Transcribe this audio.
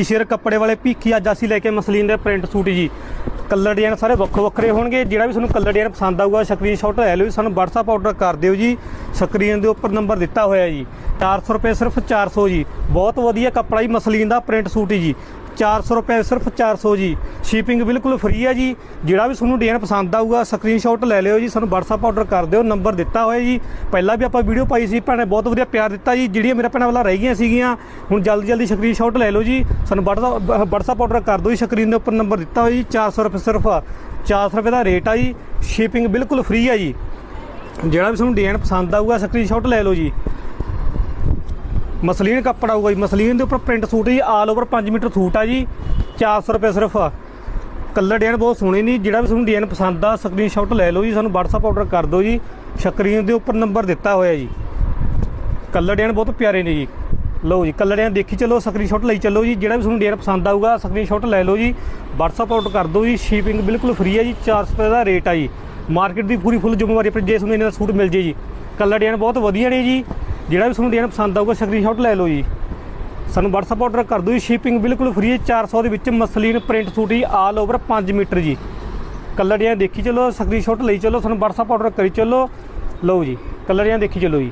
T shirt, ਕੱਪੜੇ ਵਾਲੇ ਭੀਖੀ ਅੱਜ ਅਸੀਂ ਲੈ ਕੇ ਮਸਲੀਨ ਦੇ ਪ੍ਰਿੰਟ ਸੂਟ ਜੀ। ਕਲਰ ਡਿਜ਼ਾਈਨ ਸਾਰੇ ਵੱਖੋ ਵੱਖਰੇ ਹੋਣਗੇ। ਜਿਹੜਾ ਵੀ ਤੁਹਾਨੂੰ ਕਲਰ ਡਿਜ਼ਾਈਨ ਪਸੰਦ ਆਊਗਾ ਸਕਰੀਨਸ਼ਾਟ ਲੈ ਲਓ ਜੀ। ਸਾਨੂੰ WhatsApp ਆਰਡਰ ਕਰ ਦਿਓ ਜੀ। ਸਕਰੀਨ ਦੇ ਉੱਪਰ ਨੰਬਰ ਦਿੱਤਾ ਹੋਇਆ ਜੀ। 400 ਰੁਪਏ ਸਿਰਫ 400 ਜੀ। ਬਹੁਤ ਵਧੀਆ ਕੱਪੜਾ ਜੀ, ਮਸਲੀਨ ਦਾ ਪ੍ਰਿੰਟ ਸੂਟ ਜੀ। 400 ਰੁਪਏ ਸਿਰਫ 400 ਜੀ। ਸ਼ਿਪਿੰਗ ਬਿਲਕੁਲ ਫ੍ਰੀ ਹੈ ਜੀ। ਜਿਹੜਾ ਵੀ ਤੁਹਾਨੂੰ ਡਿਜ਼ਾਈਨ ਪਸੰਦ ਆਊਗਾ ਸਕਰੀਨਸ਼ਾਟ ਲੈ ਲਿਓ ਜੀ। ਸਾਨੂੰ WhatsApp ਆਰਡਰ ਕਰ ਦਿਓ ਨੰਬਰ ਦਿੱਤਾ ਹੋਇਆ ਜੀ। ਪਹਿਲਾਂ ਵੀ ਆਪਾਂ ਵੀਡੀਓ ਪਾਈ ਸੀ, ਭੈਣੇ ਬਹੁਤ ਵਧੀਆ ਪਿਆਰ ਦਿੱਤਾ ਜੀ। ਜਿਹੜੀਆਂ ਮੇਰਾ ਭੈਣਾਂ ਵਾਲਾ ਰਹਿ ਗਈਆਂ ਸੀਗੀਆਂ, ਹੁਣ ਜਲਦੀ ਜਲਦੀ ਸਕਰੀਨਸ਼ਾਟ ਲੈ ਲਓ ਜੀ। ਸਾਨੂੰ WhatsApp WhatsApp ਆਰਡਰ ਕਰ ਦਿਓ ਜੀ ਸਕਰੀਨ ਦੇ ਉੱਪਰ ਨੰਬਰ ਦਿੱਤਾ ਹੋਇਆ ਜੀ। 400 ਰੁਪਏ ਸਿਰਫ 400 ਰੁਪਏ ਦਾ ਰੇਟ ਆ ਜੀ। ਸ਼ਿਪਿੰਗ ਬਿਲਕੁਲ ਫ੍ਰੀ ਆ ਜੀ। ਜਿਹੜਾ ਵੀ ਤੁਹਾਨੂੰ ਡਿਜ਼ਾਈਨ ਪਸੰਦ ਆਊਗਾ ਸਕਰੀਨਸ਼ਾਟ ਲੈ ਲਓ ਜੀ। ਮਸਲੀਨ ਕੱਪੜਾ ਆਊਗਾ ਜੀ। ਮਸਲੀਨ ਦੇ ਉੱਪਰ ਪ੍ਰਿੰਟ ਸੂਟ ਜੀ। ਆਲ ਓਵਰ 5 ਮੀਟਰ ਸੂਟ ਆ ਜੀ। 400 ਰੁਪਏ ਸਿਰਫ। ਕਲਰ ਡਿਜ਼ਾਈਨ ਬਹੁਤ ਸੋਹਣੇ ਨੇ ਜਿਹੜਾ ਵੀ ਤੁਹਾਨੂੰ ਡਿਜ਼ਾਈਨ ਪਸੰਦ ਆ ਸਕਰੀਨਸ਼ਾਟ ਲੈ ਲਓ ਜੀ। ਸਾਨੂੰ WhatsApp ਆਰਡਰ ਕਰ ਦਿਓ ਜੀ। ਸਕਰੀਨ ਦੇ ਉੱਪਰ ਨੰਬਰ ਦਿੱਤਾ ਹੋਇਆ ਜੀ। ਕਲਰ ਡਿਜ਼ਾਈਨ ਬਹੁਤ ਪਿਆਰੇ ਨੇ ਜੀ। ਲਓ ਜੀ ਕਲਰ ਡਿਜ਼ਾਈਨ ਦੇਖੀ ਚੱਲੋ ਸਕਰੀਨਸ਼ਾਟ ਲਈ ਚੱਲੋ ਜੀ। ਜਿਹੜਾ ਵੀ ਤੁਹਾਨੂੰ ਡਿਜ਼ਾਈਨ ਪਸੰਦ ਆਊਗਾ ਸਕਰੀਨਸ਼ਾਟ ਲੈ ਲਓ ਜੀ। WhatsApp ਆਰਡਰ ਕਰ ਦਿਓ ਜੀ। ਸ਼ਿਪਿੰਗ ਬਿਲਕੁਲ ਫ੍ਰੀ ਹੈ ਜੀ। 400 ਰੁਪਏ ਦਾ ਰੇਟ ਆ ਜੀ। ਮਾਰਕੀਟ ਦੀ ਪੂਰੀ ਫੁੱਲ ਜ਼ਿੰਮੇਵਾਰੀ ਆਪਣੀ, ਜੇ ਤੁਹਾਨੂੰ ਇਹਨਾਂ ਦਾ ਸੂਟ ਮਿਲ ਜੇ ਜੀ। ਕਲਰ ਡਿਜ਼ਾਈਨ ਬਹੁਤ ਵਧੀਆ ਨੇ ਜੀ। ਜਿਹੜਾ ਵੀ ਤੁਹਾਨੂੰ ਡਿਜ਼ਾਈਨ ਪਸੰਦ ਆਊਗਾ ਸਕਰੀਨਸ਼ਾਟ ਲੈ ਲਓ ਜੀ। ਸਾਨੂੰ WhatsApp ਆਰਡਰ ਕਰ ਦਿਓ ਜੀ। ਸ਼ਿਪਿੰਗ ਬਿਲਕੁਲ ਫ੍ਰੀ ਹੈ। 400 ਦੇ ਵਿੱਚ ਮਸਲੀਨ ਪ੍ਰਿੰਟ ਸੂਟ ਜੀ ਆਲ ਓਵਰ 5 ਮੀਟਰ ਜੀ। ਕਲਰ ਡਿਜ਼ਾਈਨ ਦੇਖੀ ਚੱਲੋ ਸਕਰੀਨਸ਼ਾਟ ਲਈ ਚਲੋ। ਸਾਨੂੰ WhatsApp ਆਰਡਰ ਕਰੀ ਚੱਲੋ। ਲਓ ਜੀ, ਕਲਰ ਡਿਜ਼ਾਈਨ ਦੇਖੀ ਚਲੋ ਜੀ।